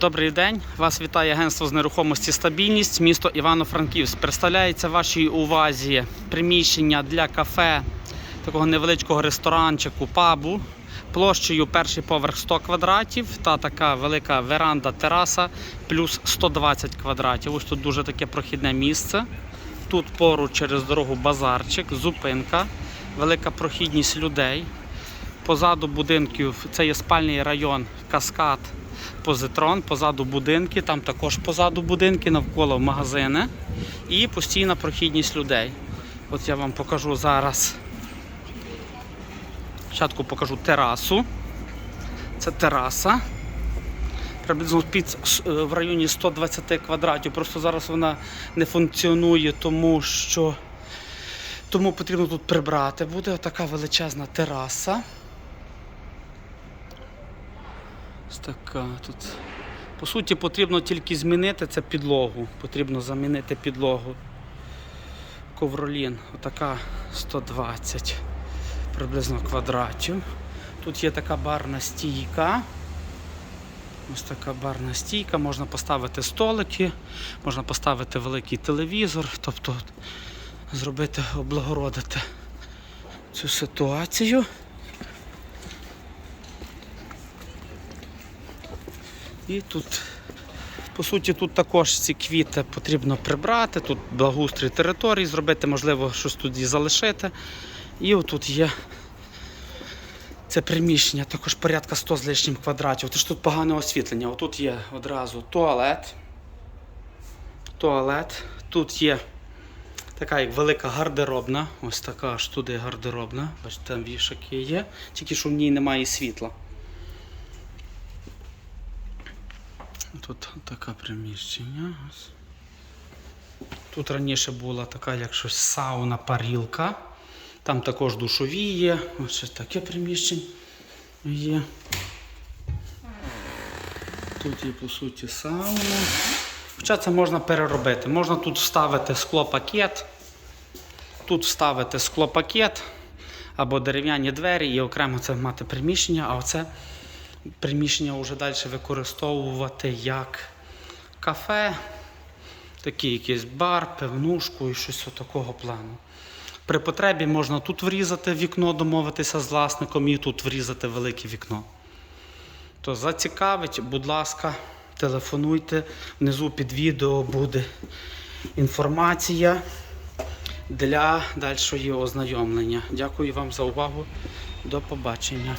Добрий день. Вас вітає агентство з нерухомості Стабільність, місто Івано-Франківськ. Представляється вашій увазі приміщення для кафе, такого невеличкого ресторанчику, пабу, площею перший поверх 100 квадратів та така велика веранда тераса плюс 120 квадратів. Ось тут дуже таке прохідне місце. Тут поруч через дорогу базарчик, зупинка, велика прохідність людей. Позаду будинків це є спальний район, каскад, позитрон, позаду будинки, там також позаду будинки, навколо магазини і постійна прохідність людей. От я вам покажу зараз. Спочатку покажу терасу. Це тераса. Приблизно під, е, в районі 120 квадратів. Просто зараз вона не функціонує, тому що тому потрібно тут прибрати. Буде така величезна тераса. Така тут. По суті, потрібно тільки змінити це підлогу. Потрібно замінити підлогу. Ковролін. Отака 120 приблизно квадратів. Тут є така барна стійка. Ось така барна стійка, можна поставити столики, можна поставити великий телевізор, тобто зробити, облагородити цю ситуацію. І тут, по суті, тут також ці квіти потрібно прибрати, тут благоустрій території зробити, можливо, щось тут і залишити. І отут є це приміщення, також порядка 100 з лишнім квадратів. Тож тут погане освітлення. Отут є одразу туалет. Туалет. Тут є така як велика гардеробна. Ось така аж туди гардеробна. Бачите, там вішаки є, тільки що в ній немає світла. Тут таке приміщення. Тут раніше була така, як щось сауна, парілка. Там також душові є. Ось таке приміщення є. Тут є по суті сауна. Хоча це можна переробити. Можна тут вставити склопакет, тут вставити склопакет або дерев'яні двері і окремо це мати приміщення, а оце приміщення вже далі використовувати як кафе, такий якийсь бар, пивнушку і щось такого плану. При потребі можна тут врізати вікно, домовитися з власником і тут врізати велике вікно. То зацікавить, будь ласка, телефонуйте. Внизу під відео буде інформація для дальшого ознайомлення. Дякую вам за увагу. До побачення.